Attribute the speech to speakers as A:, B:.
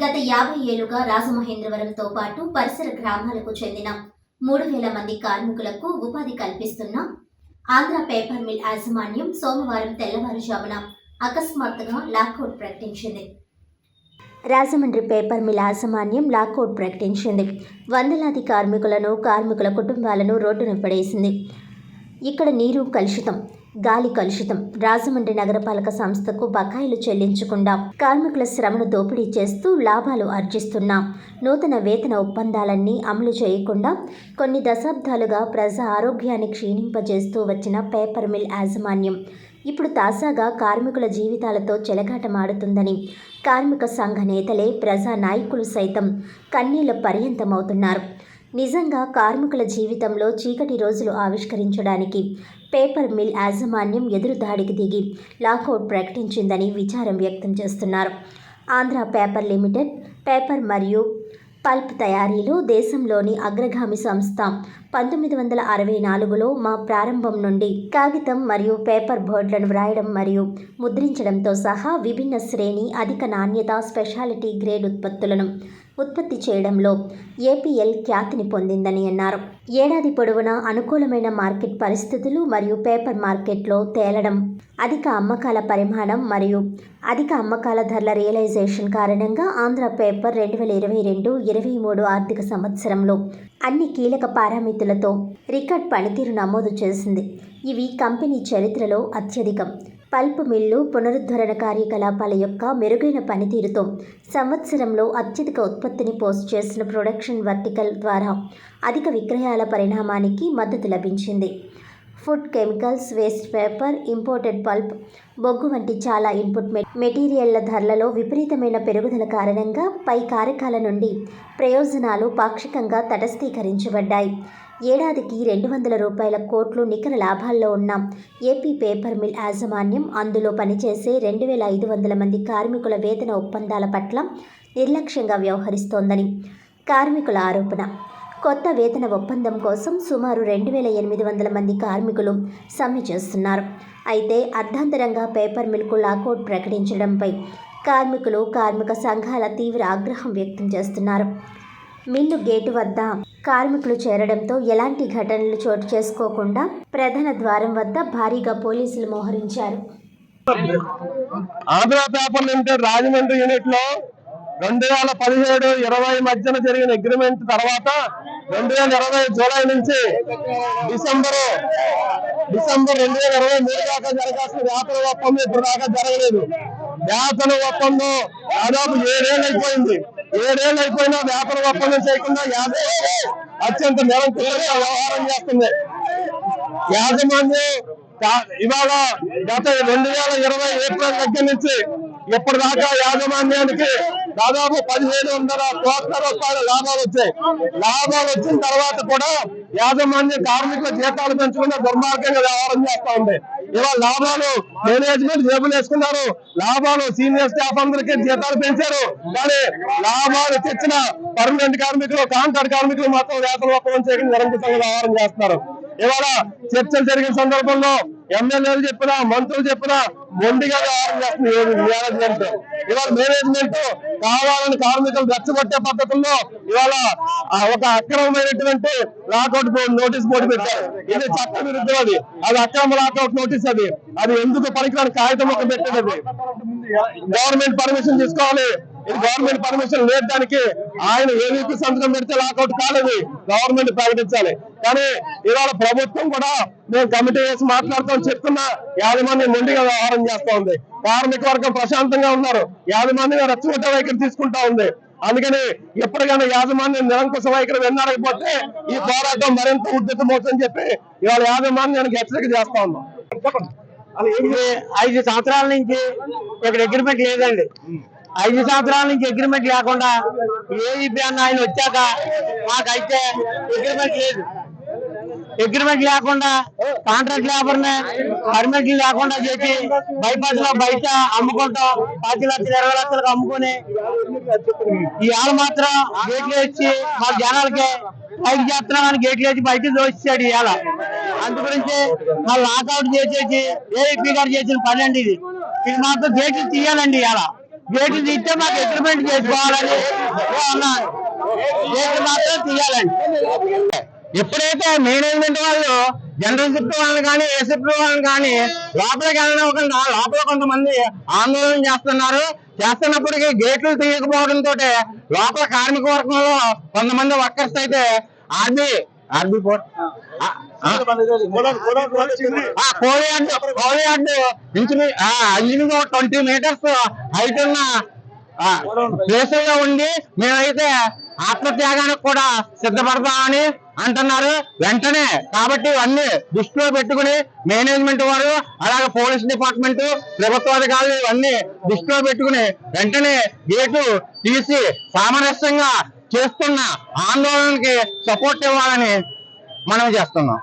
A: గత యాభై ఏళ్ళుగా రాజమహేంద్రవరంతో పాటు పరిసర గ్రామాలకు చెందిన మూడు వేల మంది కార్మికులకు ఉపాధి కల్పిస్తున్న ఆంధ్ర పేపర్ మిల్ యాజమాన్యం సోమవారం తెల్లవారుజామున అకస్మాత్తుగా లాకౌట్ ప్రకటించింది. రాజమండ్రి పేపర్ మిల్ యాజమాన్యం లాకౌట్ ప్రకటించింది. వందలాది కార్మికులను కార్మికుల కుటుంబాలను రోడ్డున పడేసింది. ఇక్కడ నీరు కలుషితం. గాలి కలుషితం. రాజమండ్రి నగరపాలక సంస్థకు బకాయిలు చెల్లించకుండా కార్మికుల శ్రమను దోపిడీ చేస్తూ లాభాలు ఆర్జిస్తున్న. నూతన వేతన ఒప్పందాలన్నీ అమలు చేయకుండా కొన్ని దశాబ్దాలుగా ప్రజా ఆరోగ్యాన్ని క్షీణింపజేస్తూ వచ్చిన పేపర్ మిల్ యాజమాన్యం. ఇప్పుడు తాజాగా కార్మికుల జీవితాలతో చెలగాటమాడుతుందని కార్మిక సంఘ నేతలే ప్రజా నాయకులు సైతం కన్నీళ్ళ పర్యంతమవుతున్నారు. నిజంగా కార్మికుల జీవితంలో చీకటి రోజులు ఆవిష్కరించడానికి పేపర్ మిల్ యాజమాన్యం ఎదురుదాడికి దిగి లాకౌట్ ప్రకటించిందని విచారం వ్యక్తం చేస్తున్నారు. ఆంధ్ర పేపర్ లిమిటెడ్ పేపర్ మరియు పల్ప్ తయారీలో దేశంలోని అగ్రగామి సంస్థ. పంతొమ్మిది వందల అరవై నాలుగులో మా ప్రారంభం నుండి కాగితం మరియు పేపర్ బోర్డులను వ్రాయడం మరియు ముద్రించడంతో సహా విభిన్న శ్రేణి అధిక నాణ్యత స్పెషాలిటీ గ్రేడ్ ఉత్పత్తులను ఉత్పత్తి చేయడంలో ఏపీఎల్ ఖ్యాతిని పొందిందని అన్నారు. ఏడాది పొడవునా అనుకూలమైన మార్కెట్ పరిస్థితులు మరియు పేపర్ మార్కెట్లో తేలడం అధిక అమ్మకాల పరిమాణం మరియు అధిక అమ్మకాల ధరల రియలైజేషన్ కారణంగా ఆంధ్ర పేపర్ రెండు వేల ఇరవై రెండు ఇరవై మూడు ఆర్థిక సంవత్సరంలో అన్ని కీలక పారామితులతో రికార్డ్ పనితీరు నమోదు చేసింది. ఇవి కంపెనీ చరిత్రలో అత్యధికం. పల్ప్ మిల్లు పునరుద్ధరణ కార్యకలాపాల యొక్క మెరుగైన పనితీరుతో సంవత్సరంలో అత్యధిక ఉత్పత్తిని పోస్ట్ చేసిన ప్రొడక్షన్ వర్టికల్ ద్వారా అధిక విక్రయాల పరిణామానికి మద్దతు లభించింది. Food chemicals waste paper imported pulp బొగ్గు వంటి చాలా ఇన్పుట్ మెటీరియళ్ళ ధరలలో విపరీతమైన పెరుగుదల కారణంగా పై కారకాల నుండి ప్రయోజనాలు పాక్షికంగా తటస్థీకరించబడ్డాయి. ఏడాదికి రెండు వందల రూపాయల కోట్లు నికర లాభాల్లో ఉన్న ఏపీ పేపర్ మిల్ యాజమాన్యం అందులో పనిచేసే రెండు వేల ఐదు వందల మంది కార్మికుల వేతన ఒప్పందాల పట్ల నిర్లక్ష్యంగా వ్యవహరిస్తోందని కార్మికుల ఆరోపణ. కొత్త వేతన ఒప్పందం కోసం సుమారు రెండు వేల ఎనిమిది వందల మంది కార్మికులు సమ్మె చేస్తున్నారు. అయితే అర్ధాంతరంగా పేపర్ మిల్కు లాకౌట్ ప్రకటించడంపై కార్మికులు కార్మిక సంఘాల తీవ్ర ఆగ్రహం వ్యక్తం చేస్తున్నారు. మిల్లు గేటు వద్ద కార్మికులు చేరడంతో ఎలాంటి ఘటనలు చోటు చేసుకోకుండా ప్రధాన ద్వారం వద్ద భారీగా పోలీసులు మోహరించారు.
B: ఆంధ్ర పేపర్ లిమిటెడ్ రాజమండ్రి యూనిట్లో రెండు వేల పదిహేడు ఇరవై మధ్యన జరిగిన అగ్రిమెంట్ తర్వాత రెండు వేల ఇరవై జూలై నుంచి డిసెంబర్ డిసెంబర్ రెండు వేల ఇరవై మూడు దాకా జరగాల్సిన వేతన ఒప్పందం ఇప్పుడు దాకా జరగలేదు. వేతన ఒప్పందం దాదాపు ఏడేళ్ళు అయిపోయింది. ఏడేళ్ళు అయిపోయినా వేతన ఒప్పందం చేయకుండా యాభై అత్యంత నిరంతరంగా వ్యవహారం చేస్తుంది. యాజమాన్యం ఇవాళ గత రెండు వేల ఇరవై ఏప్రిల్ దగ్గర నుంచి ఇప్పటిదాకా యాజమాన్యానికి దాదాపు పదిహేను వందల కోట్ల రూపాయల లాభాలు వచ్చాయి. లాభాలు వచ్చిన తర్వాత కూడా యాజమాన్య కార్మికుల జీతాలు పెంచుకుంటే దుర్మార్గంగా వ్యవహారం చేస్తా ఉంది. ఇవాళ లాభాలు మేనేజ్మెంట్ జేబులు వేసుకున్నారు. లాభాలు సీనియర్ స్టాఫ్ అందరికీ జీతాలు పెంచారు. కానీ లాభాలు తెచ్చిన పర్మనెంట్ కార్మికులు కాంట్రాక్ట్ కార్మికులు మాత్రం వేతన ఒప్పందం చేయడం నిరంతరంగా వ్యవహారం చేస్తున్నారు. ఇవాళ చర్చలు జరిగిన సందర్భంలో ఎమ్మెల్యేలు చెప్పినా మంత్రులు చెప్పినా మొండిగా మేనేజ్మెంట్ ఇవాళ మేనేజ్మెంట్ కావాలని కార్మికులు రెచ్చగొట్టే పద్ధతుల్లో ఇవాళ ఒక అక్రమమైనటువంటి లాకౌట్ బోర్డు నోటీస్ బోర్డు పెట్టారు. ఇది చట్ట విరుద్ధం అది. అది అక్రమ లాకౌట్ నోటీస్ అది. అది ఎందుకు పనికిరాని కాగితం ఒక పెట్టేది గవర్నమెంట్ పర్మిషన్ తీసుకోవాలి. ఇది గవర్నమెంట్ పర్మిషన్ లేదానికి ఆయన ఏవీపీ సంతకం పెడితే లాకౌట్ కాలేదు. గవర్నమెంట్ ప్రకటించాలి. కానీ ఇవాళ ప్రభుత్వం కూడా మేము కమిటీ వేసి మాట్లాడుతాం చెప్తున్నా యాజమాన్యం మొండిగా వ్యవహారం చేస్తా ఉంది. కార్మిక వర్గం ప్రశాంతంగా ఉన్నారు. యాజమాన్యం రచ్చగొట్ట వైఖరి తీసుకుంటా ఉంది. అందుకని ఎప్పటికైనా యాజమాన్యం నిరంకుశ వైఖరి విన్నారకపోతే ఈ పోరాటం మరింత ఉద్ధృతమవుతుందని చెప్పి ఇవాళ యాజమాన్యానికి హెచ్చరిక చేస్తా ఉన్నాం.
C: ఐదు సంవత్సరాల నుంచి ఇక్కడ అగ్రిమెంట్ లేదండి. ఐదు సంవత్సరాల నుంచి అగ్రిమెంట్ లేకుండా ఏఈపీ అన్న ఆయన వచ్చాక మాకైతే అగ్రిమెంట్ లేదు. అగ్రిమెంట్ లేకుండా కాంట్రాక్ట్ లేబర్ని పర్మిట్ లేకుండా చేసి బైపాస్లో బయట అమ్ముకుంటాం పది లక్షలు ఇరవై లక్షలకు అమ్ముకుని ఇవాళ మాత్రం గేట్లు వేసి మా జనాలకి పైకి చేస్తున్నామని గేట్లు వేసి బయట దోషిస్తాడు ఇవాళ. అందు గురించి మా లాకౌట్ చేసేసి ఏఐపీ గారు చేసిన పని అండి ఇది. ఇది మాత్రం గేట్లు తీయాలండి ఇవాళ. గేట్లు తీస్తే మాకు అగ్రిమెంట్ చేసుకోవాలని అన్నారు. గేట్లు మాత్రం తీయాలండి. ఎప్పుడైతే మేనేజ్మెంట్ వాళ్ళు జనరల్ షిఫ్ట్ వాళ్ళని కానీ ఏ షిఫ్ట్ వాళ్ళని కానీ లోపలికి వెళ్ళనివ్వకుండా లోపల కొంతమంది ఆందోళన చేస్తున్నారు. చేస్తున్నప్పటికీ గేట్లు తీయకపోవడంతో లోపల కార్మిక వర్గంలో కొంతమంది వర్కర్స్ అయితే ఆర్బీ ఆర్బీ పోర్ట్ కోడి అడ్డు కోడి అడ్డు ఇంచుమి ఇంచుమించు ట్వంటీ మీటర్స్ హైట్ ఉన్న ప్లేస్లో ఉండి మేమైతే ఆత్మత్యాగానికి కూడా సిద్ధపడతామని అంటున్నారు. వెంటనే కాబట్టి ఇవన్నీ దృష్టిలో పెట్టుకుని మేనేజ్మెంట్ వారు అలాగే పోలీస్ డిపార్ట్మెంట్ ప్రభుత్వ అధికారులు ఇవన్నీ దృష్టిలో పెట్టుకుని వెంటనే గేటు తీసి సామరస్యంగా చేస్తున్న ఆందోళనకి సపోర్ట్ ఇవ్వాలని మనం చేస్తున్నాం.